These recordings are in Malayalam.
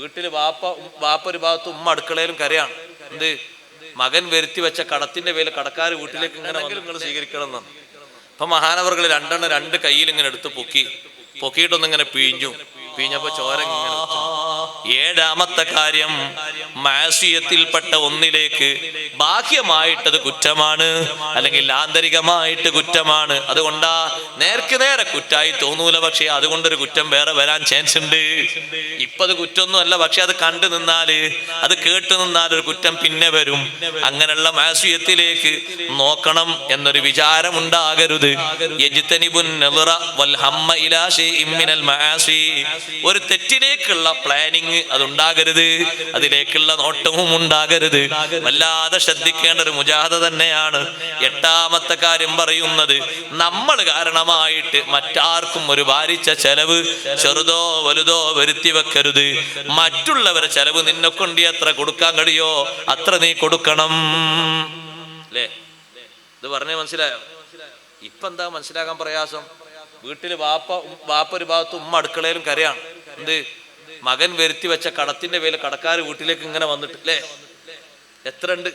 വീട്ടിൽ വാപ്പ വാപ്പ ഒരു ഭാഗത്ത് ഉമ്മ അടുക്കളയിലും കരയാണ്. എന്ത്? മകൻ വരുത്തി വെച്ച കടത്തിന്റെ പേര് കടക്കാർ വീട്ടിലേക്ക് ഇങ്ങനെ നിങ്ങൾ സ്വീകരിക്കണം എന്നാണ്. അപ്പൊ മഹാനവർകൾ രണ്ടെണ്ണം രണ്ട് കയ്യിൽ ഇങ്ങനെ എടുത്ത് പൊക്കി. പൊക്കിയിട്ടൊന്നിങ്ങനെ പിഴിഞ്ഞു. പിഴിഞ്ഞപ്പോ ചോര ഇങ്ങനെ ഏഴാമത്തെ കാര്യം മാസിയത്തിൽപ്പെട്ട ഒന്നിലേക്ക് ബാഹ്യമായിട്ടത് കുറ്റമാണ് അല്ലെങ്കിൽ ആന്തരികമായിട്ട് കുറ്റമാണ്. അതുകൊണ്ടാ നേർക്ക് നേരെ കുറ്റായി തോന്നൂല പക്ഷേ അതുകൊണ്ടൊരു കുറ്റം വേറെ വരാൻ ചാൻസ് ഉണ്ട്. ഇപ്പൊ അത് കുറ്റമൊന്നും അല്ല പക്ഷെ അത് കണ്ടു നിന്നാൽ അത് കേട്ടു നിന്നാൽ ഒരു കുറ്റം പിന്നെ വരും. അങ്ങനെയുള്ള മാസിയത്തിലേക്ക് നോക്കണം എന്നൊരു വിചാരം ഉണ്ടാകരുത്. ഒരു തെറ്റിലേക്കുള്ള പ്ലാനിങ് അതുണ്ടാകരുത്. അതിലേക്കുള്ള നോട്ടവും ഉണ്ടാകരുത്. വല്ലാതെ ശ്രദ്ധിക്കേണ്ട ഒരു മുജാഹത തന്നെയാണ് എട്ടാമത്തെ കാര്യം പറയുന്നത്. നമ്മൾ കാരണമായിട്ട് മറ്റാർക്കും ഒരു ഭാരിച്ച ചെലവ് ചെറുതോ വലുതോ വരുത്തി വെക്കരുത്. മറ്റുള്ളവരെ ചെലവ് നിന്നെ കൊണ്ട് എത്ര കൊടുക്കാൻ കഴിയോ അത്ര നീ കൊടുക്കണം. അല്ലേ ഇത് പറഞ്ഞേ മനസ്സിലായോ? ഇപ്പൊ എന്താ മനസ്സിലാക്കാൻ പ്രയാസം? വീട്ടിൽ വാപ്പ വാപ്പ ഒരു ഭാഗത്ത് ഉമ്മ അടുക്കളയിലും കരയാണ്. എന്ത്? മകൻ വരുത്തി വെച്ച കടത്തിന്റെ പേര് കടക്കാർ വീട്ടിലേക്ക് ഇങ്ങനെ വന്നിട്ട് അല്ലേ എത്ര ഉണ്ട്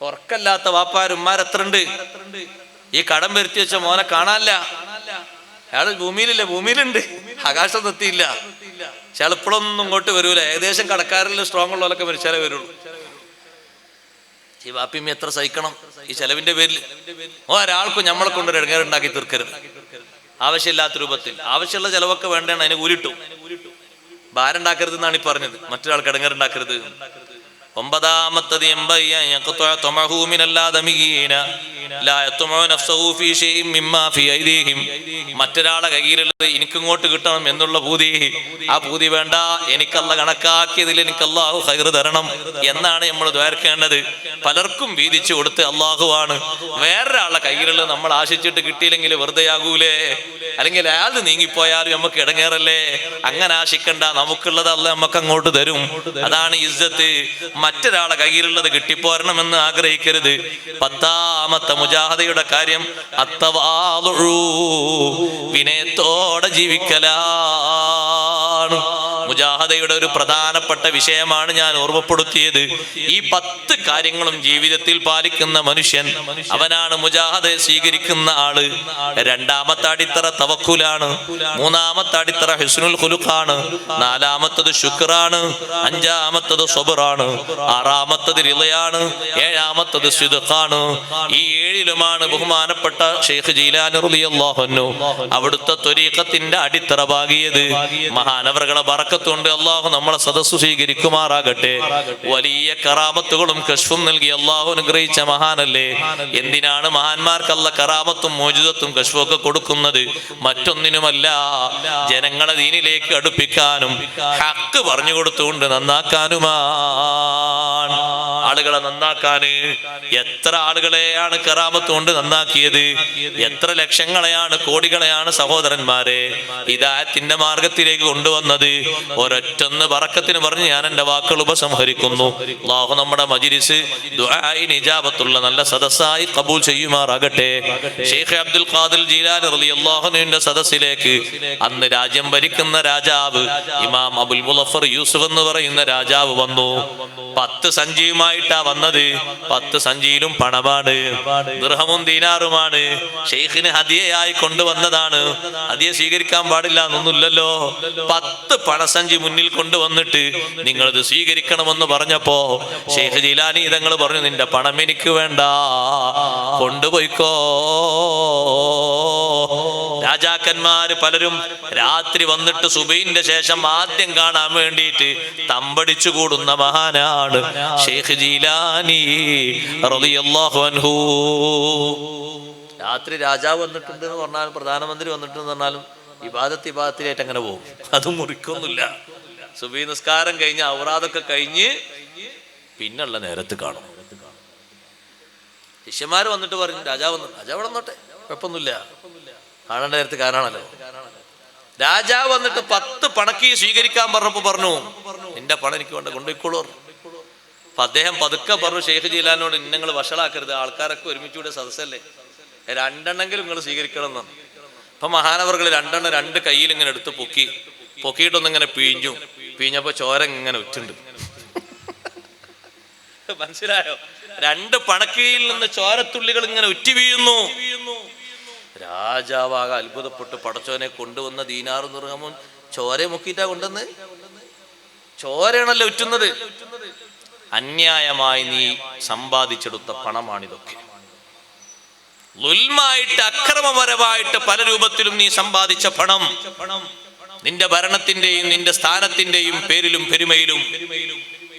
ഉറക്കല്ലാത്ത വാപ്പാരുമാർ എത്ര ഉണ്ട് ഈ കടം വരുത്തി വെച്ച മോനെ കാണാനില്ല. അയാൾ ഭൂമിയിലില്ല ഭൂമിയിലുണ്ട്. ആകാശം എത്തിയില്ല പക്ഷെ ഇങ്ങോട്ട് വരൂല. ഏകദേശം കടക്കാരിൽ സ്ട്രോങ് ഉള്ളവരൊക്കെ മരിച്ചാലേ വരുള്ളൂ. ഈ വാപ്പിമ്മ എത്ര സഹിക്കണം? ഈ ചെലവിന്റെ പേരിൽ. ഒരാൾക്കും നമ്മളെ കൊണ്ടൊരു ഇടങ്ങേറുണ്ടാക്കി തീർക്കരുത്. ആവശ്യമില്ലാത്ത രൂപത്തിൽ. ആവശ്യമുള്ള ചിലവൊക്കെ വേണ്ടതാണ് അതിനെ ഊരിട്ടു. ഭാരണ്ടാക്കരുത് എന്നാണ് ഈ പറഞ്ഞത്. മറ്റൊരാൾ കിടങ്ങറുണ്ടാക്കരുത് ഒമ്പതാമത്തത് എമ്പയ്യ തൊമഹൂമിനല്ലാതെ മറ്റൊരാളെ കയ്യിലുള്ളത് എനിക്കിങ്ങോട്ട് കിട്ടണം എന്നുള്ള ഭൂതി ആ ഭൂതി വേണ്ട. എനിക്കല്ല കണക്കാക്കിയതിൽ എനിക്ക് അള്ളാഹു ഹൈർ തരണം എന്നാണ് നമ്മൾ ദ്വാർക്കേണ്ടത് പലർക്കും വീതിച്ചു കൊടുത്ത് അള്ളാഹുവാണ് വേറൊരാളെ കയ്യിലുള്ളത് നമ്മൾ ആശിച്ചിട്ട് കിട്ടിയില്ലെങ്കിൽ വെറുതെ ആകൂലേ അല്ലെങ്കിൽ അയാൾ നീങ്ങിപ്പോയാലും നമുക്ക് ഇടങ്ങേറല്ലേ? അങ്ങനെ ആശിക്കണ്ട. നമുക്കുള്ളത് അല്ല നമുക്ക് അങ്ങോട്ട് തരും. അതാണ് ഇസ്സത്ത്. മറ്റൊരാളെ കയ്യിലുള്ളത് കിട്ടിപ്പോരണമെന്ന് ആഗ്രഹിക്കരുത്. പത്താമത്തെ മുജ മുജാഹദയുടെ കാര്യം അത്തവാളു വിനയത്തോടെ ജീവിക്കലാണ് മുജാഹദയുടെ ഒരു പ്രധാനപ്പെട്ട വിഷയമാണ് ഞാൻ ഓർമ്മപ്പെടുത്തിയത്. ഈ പത്ത് കാര്യങ്ങളും ജീവിതത്തിൽ പാലിക്കുന്ന മനുഷ്യൻ അവനാണ് മുജാഹദ സ്വീകരിക്കുന്ന ആൾ. രണ്ടാമത്തെ അടിത്തറ തവക്കുലാണ്. മൂന്നാമത്തെ അടിത്തറ ഹിസ്നുൽ ഖുലുഖാണ്. നാലാമത്തത് ശുക്റാണ്. അഞ്ചാമത്തത് സബറാണ്. ആറാമത്തത് റിളയാണ് ഏഴാമത്തത് സിദ്ഖാണ്. ഈ ഏഴിലുമാണ് ബഹുമാനപ്പെട്ട ഷെയ്ഖ് അൻഹു അവിടുത്തെ ത്വരീഖത്തിന്റെ അടിത്തറ പാകിയത്. മഹാനവറുകളെ ബറക്കത്തുകൊണ്ട് അള്ളാഹു നമ്മളെ സദസ്സു സ്വീകരിക്കുമാറാകട്ടെ. വലിയ കറാമത്തുകളും കഷ്ഫും നൽകി അള്ളാഹു അനുഗ്രഹിച്ച മഹാനല്ലേ? എന്തിനാണ് മഹാന്മാർക്കല്ല കറാമത്തും മോചിതത്വം കഷ്ഫും ഒക്കെ കൊടുക്കുന്നത്? മറ്റൊന്നിനുമല്ല ജനങ്ങളെ ദീനിലേക്ക് അടുപ്പിക്കാനും ഹക്ക് പറഞ്ഞു കൊടുത്തുകൊണ്ട് നന്നാക്കാനുമാണ് ആളുകളെ നന്നാക്കാന് എത്ര ആളുകളെയാണ് കറാമത്ത് കൊണ്ട് നന്നാക്കിയത്? എത്ര ലക്ഷങ്ങളെയാണ് കോടികളെയാണ് സഹോദരന്മാരെ ഇതായത്തിന്റെ മാർഗത്തിലേക്ക് കൊണ്ടുവന്നത്? ഒരൊറ്റൊന്ന് പറക്കത്തിന് പറഞ്ഞ് ഞാൻ എന്റെ വാക്കുകൾ ഉപസംഹരിക്കുന്നു. അള്ളാഹു നമ്മുടെ മജിരിസ് നിജാബത്തുള്ള നല്ല സദസ്സായി കബൂൽ ചെയ്യുമാറാകട്ടെ. ഷെയ്ഖ് അബ്ദുൽ ഖാദിർ ജീലാനി അള്ളാഹുനുവിന്റെ സദസ്സിലേക്ക് അന്ന് രാജ്യം ഭരിക്കുന്ന രാജാവ് ഇമാം അബുൽ മുലഫർ യൂസുഫ് എന്ന് പറയുന്ന രാജാവ് വന്നു. പത്ത് സഞ്ചിയുമായിട്ടാ വന്നത്. പത്ത് സഞ്ചിയിലും പണമാണ്. ദൃഹമും ദീനാറുമാണ്. ഷെയ്ഖിന് ഹതിയായി കൊണ്ടുവന്നതാണ്. ഹതിയെ സ്വീകരിക്കാൻ പാടില്ല എന്നൊന്നുമില്ലല്ലോ. പത്ത് പണസഞ്ചി മുന്നിൽ കൊണ്ടുവന്നിട്ട് നിങ്ങളത് സ്വീകരിക്കണമെന്ന് പറഞ്ഞപ്പോ ഷെയ്ഖ് ജീലാനി ഇതങ്ങൾ പറഞ്ഞു നിന്റെ പണം എനിക്ക് വേണ്ട. കൊണ്ടുപോയിക്കോ. രാജാക്കന്മാര് പലരും രാത്രി വന്നിട്ട് സുബൈന്റെ ശേഷം ആദ്യം കാണാൻ വേണ്ടിയിട്ട് തമ്പടിച്ചു കൂടുന്ന മഹാനാണ് ഷെയ്ഖ് ജീലാനി അൻഹു. രാത്രി രാജാവ് വന്നിട്ടുണ്ട് എന്ന് പറഞ്ഞാലും പ്രധാനമന്ത്രി വന്നിട്ടുണ്ട് എന്ന് പറഞ്ഞാലും ഇബാദത്ത് ഇബാദത്തിലായിട്ട് അങ്ങനെ പോകും. അത് മുറിക്കൊന്നുമില്ല. സുബൈ നിസ്കാരം കഴിഞ്ഞ് ഔറാദൊക്കെ കഴിഞ്ഞ് പിന്നുള്ള നേരത്ത് കാണും. ശിഷ്യന്മാർ വന്നിട്ട് പറഞ്ഞു രാജാവ് വന്നു രാജാവ് വന്നോട്ടെ കുഴപ്പമൊന്നുമില്ല. കാണേണ്ട നേരത്ത് കാണാണല്ലോ രാജാവ് വന്നിട്ട് പത്ത് പണക്കി സ്വീകരിക്കാൻ പറഞ്ഞപ്പോ പറഞ്ഞു നിന്റെ പണം എനിക്ക് വേണ്ട കൊണ്ടുപോയിക്കോളൂ അപ്പൊ അദ്ദേഹം പതുക്കെ പറഞ്ഞു ഷെയ്ഖ് ജീലാനോട് നിങ്ങൾ വഷളാക്കരുത് ആൾക്കാരൊക്കെ ഒരുമിച്ചുകൂടെ സദസ്സല്ലേ? രണ്ടെണ്ണെങ്കിലും നിങ്ങൾ സ്വീകരിക്കണം എന്നാണ് അപ്പൊ മഹാനവർകൾ രണ്ടെണ്ണം രണ്ട് കയ്യിൽ ഇങ്ങനെ എടുത്ത് പൊക്കി പൊക്കിയിട്ടൊന്നിങ്ങനെ പിഴിഞ്ഞു. പിഴിഞ്ഞപ്പോ ചോര ഇങ്ങനെ ഉറ്റുണ്ട്. മനസ്സിലായോ? രണ്ട് പണക്കിയിൽ നിന്ന് ചോരത്തുള്ളികൾ ഇങ്ങനെ ഉറ്റി വീഴുന്നു. രാജാവാകെ അത്ഭുതപ്പെട്ട് പടച്ചോനെ കൊണ്ടുവന്ന ദീനാറും നിർഹമുൻ ചോര മുക്കിയിട്ടാ കൊണ്ടുവന്ന്? ചോരയാണല്ലോ ഉറ്റുന്നത്. അന്യായമായി നീ സമ്പാദിച്ചെടുത്ത പണമാണിതൊക്കെ. ലുൽമായിട്ട് അക്രമപരമായിട്ട് പല രൂപത്തിലും നീ സമ്പാദിച്ച പണം. നിന്റെ ഭരണത്തിന്റെയും നിന്റെ സ്ഥാനത്തിന്റെയും പേരിലും പെരുമയിലും.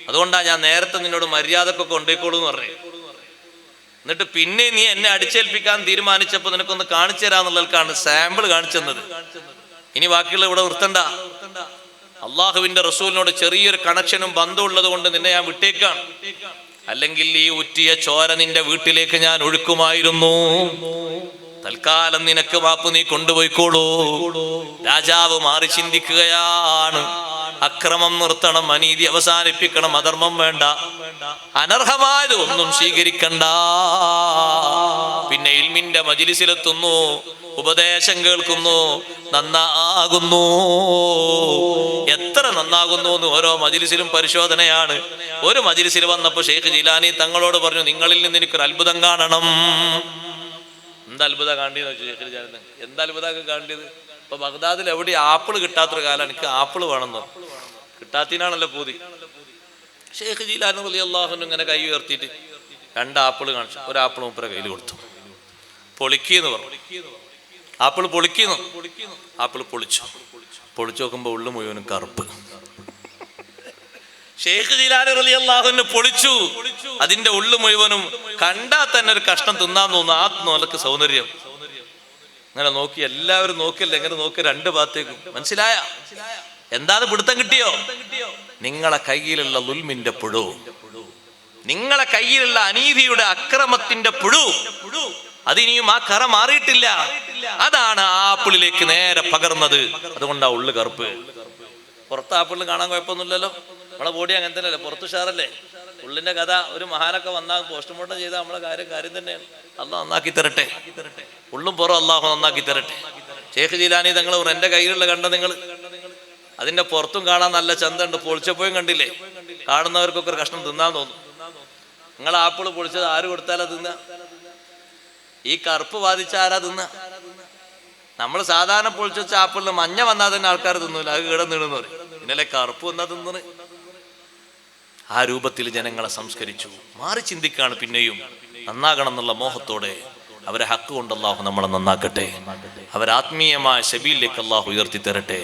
അതുകൊണ്ടാ ഞാൻ നേരത്തെ നിന്നോട് മര്യാദക്കൊക്കെ കൊണ്ടേക്കോളൂ എന്ന് പറഞ്ഞു. എന്നിട്ട് പിന്നെ നീ എന്നെ അടിച്ചേൽപ്പിക്കാൻ തീരുമാനിച്ചപ്പോൾ നിനക്കൊന്ന് കാണിച്ചു തരാന്നുള്ളതാണ് സാമ്പിൾ കാണിച്ചു തന്നത് ഇനി ബാക്കിയുള്ള ഇവിടെ നിർത്തണ്ട. അള്ളാഹുവിന്റെ റസൂലിനോട് ചെറിയൊരു കണക്ഷനും ബന്ധമുള്ളത് കൊണ്ട് നിന്നെ ഞാൻ വിട്ടേക്കാണ്. അല്ലെങ്കിൽ ഈ ഉറ്റിയ ചോര നിന്റെ വീട്ടിലേക്ക് ഞാൻ ഒഴുക്കുമായിരുന്നു. തൽക്കാലം നിനക്ക് മാപ്പ് നീ കൊണ്ടുപോയിക്കോളൂ. രാജാവ് മാറി ചിന്തിക്കുകയാണ്. അക്രമം നിർത്തണം അനീതി അവസാനിപ്പിക്കണം അധർമ്മം വേണ്ട. അനർഹമായത് ഒന്നും സ്വീകരിക്കണ്ട. പിന്നെ ഇൽമിന്റെ മജിലിസിലെത്തുന്നു ഉപദേശം കേൾക്കുന്നു നന്നാകുന്നു. എത്ര നന്നാകുന്നു എന്ന് ഓരോ മജിലിസിലും പരിശോധനയാണ്. ഒരു മജിലിസിൽ വന്നപ്പോൾ ഷെയ്ഖ് ജിലാനി തങ്ങളോട് പറഞ്ഞു നിങ്ങളിൽ നിന്ന് എനിക്കൊരു അത്ഭുതം കാണണം. എന്താ അത്ഭുതം കാണ്ടിയെന്ന് വെച്ചു ഷെയ്ഖ് ജിലാനി? എന്താ അത്ഭുതമൊക്കെ കാണ്ടിയത് ഇപ്പൊ ബഗ്ദാദിൽ എവിടെ ആപ്പിൾ കിട്ടാത്തൊരു കാലം എനിക്ക് ആപ്പിൾ വേണമെന്നോ കിട്ടാത്തിനാണല്ലോ പൂതി. ഷെയ്ഖ് ജീലാനു വലിയ അള്ളാഹുനും ഇങ്ങനെ കൈ ഉയർത്തിയിട്ട് രണ്ട് ആപ്പിൾ കാണിച്ചു. ഒരു ആപ്പിൾ മൂപ്പര കയ്യിൽ കൊടുത്തു. പൊളിക്കുന്നു പറഞ്ഞു. ആപ്പിൾ പൊളിക്കുന്നു ആപ്പിൾ പൊളിച്ചു. പൊളിച്ചു നോക്കുമ്പോ ഉള്ളു മുഴുവനും കറുപ്പ്. റലി അള്ളാഹുന് പൊളിച്ചു. അതിന്റെ ഉള്ളു മുഴുവനും കണ്ടാൽ തന്നെ ഒരു കഷ്ണം തിന്നാൻ തോന്നുന്നു. ആ നിലയ്ക്ക് സൗന്ദര്യം. അങ്ങനെ നോക്കി എല്ലാവരും നോക്കില്ല എങ്ങനെ നോക്കി രണ്ട് ഭാഗത്തേക്കും. മനസ്സിലായ? എന്താണ് പിടുത്തം കിട്ടിയോ? നിങ്ങളെ കയ്യിലുള്ള ലുൽമിന്റെ പുഴു. നിങ്ങളെ കയ്യിലുള്ള അനീതിയുടെ അക്രമത്തിന്റെ പുഴു. അതിനിയും ആ കറ മാറിയിട്ടില്ല. അതാണ് ആപ്പിളിലേക്ക് നേരെ പകർന്നത്. അതുകൊണ്ടാ ഉള്ളു കറുപ്പ്. പുറത്ത് ആപ്പിളിൽ കാണാൻ കുഴപ്പമൊന്നുമില്ലല്ലോ. നമ്മളെ ബോഡി അങ്ങനെ തന്നെയല്ലേ? പുറത്ത് ഷാറല്ലേ ഉള്ളിന്റെ കഥ ഒരു മഹാനൊക്കെ വന്നാൽ പോസ്റ്റ്മോർട്ടം ചെയ്താൽ നമ്മളെ കാര്യം കാര്യം തന്നെയാണ്. അള്ളാഹ് നന്നാക്കി തരട്ടെ. ഉള്ളും പുറം അള്ളാഹു നന്നാക്കി തരട്ടെ. ഷേഖ് ജീലാനി തങ്ങൾ എന്റെ കയ്യിലുള്ള കണ്ട നിങ്ങൾ അതിന്റെ പുറത്തും കാണാൻ നല്ല ചന്തമുണ്ട് പൊളിച്ചപ്പോഴും കണ്ടില്ലേ? കാണുന്നവർക്കൊക്കെ ഒരു കഷ്ണം തിന്നാൻ തോന്നും. നിങ്ങൾ ആപ്പിൾ പൊളിച്ചത് ആര് കൊടുത്താലാ തിന്ന? ഈ കറുപ്പ് ബാധിച്ച ആരാ തിന്ന? നമ്മൾ സാധാരണ പൊളിച്ചു വെച്ച ആപ്പിളിൽ മഞ്ഞ വന്നാൽ തന്നെ ആൾക്കാർ തിന്നൂല. അത് കിടന്നിടുന്നു പറയും ഇന്നലെ കറുപ്പ് വന്നാ തിന്നണ്. ആ രൂപത്തിൽ ജനങ്ങളെ സംസ്കരിച്ചു. മാറി ചിന്തിക്കാണ് പിന്നെയും. നന്നാകണം എന്നുള്ള മോഹത്തോടെ അവരെ ഹക്ക് കൊണ്ട് അള്ളാഹു നമ്മളെ നന്നാക്കട്ടെ. അവരാത്മീയമായ ശബീലിലേക്ക് അള്ളാഹു ഉയർത്തി തരട്ടെ.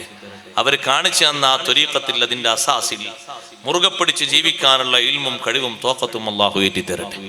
അവർ കാണിച്ചു തന്ന ആ ത്വരീക്കത്തിൽ അതിന്റെ അസാസിൽ മുറുകെ പിടിച്ച് ജീവിക്കാനുള്ള ഇൽമും കഴിവും തോക്കത്തും അള്ളാഹു ഏറ്റി തരട്ടെ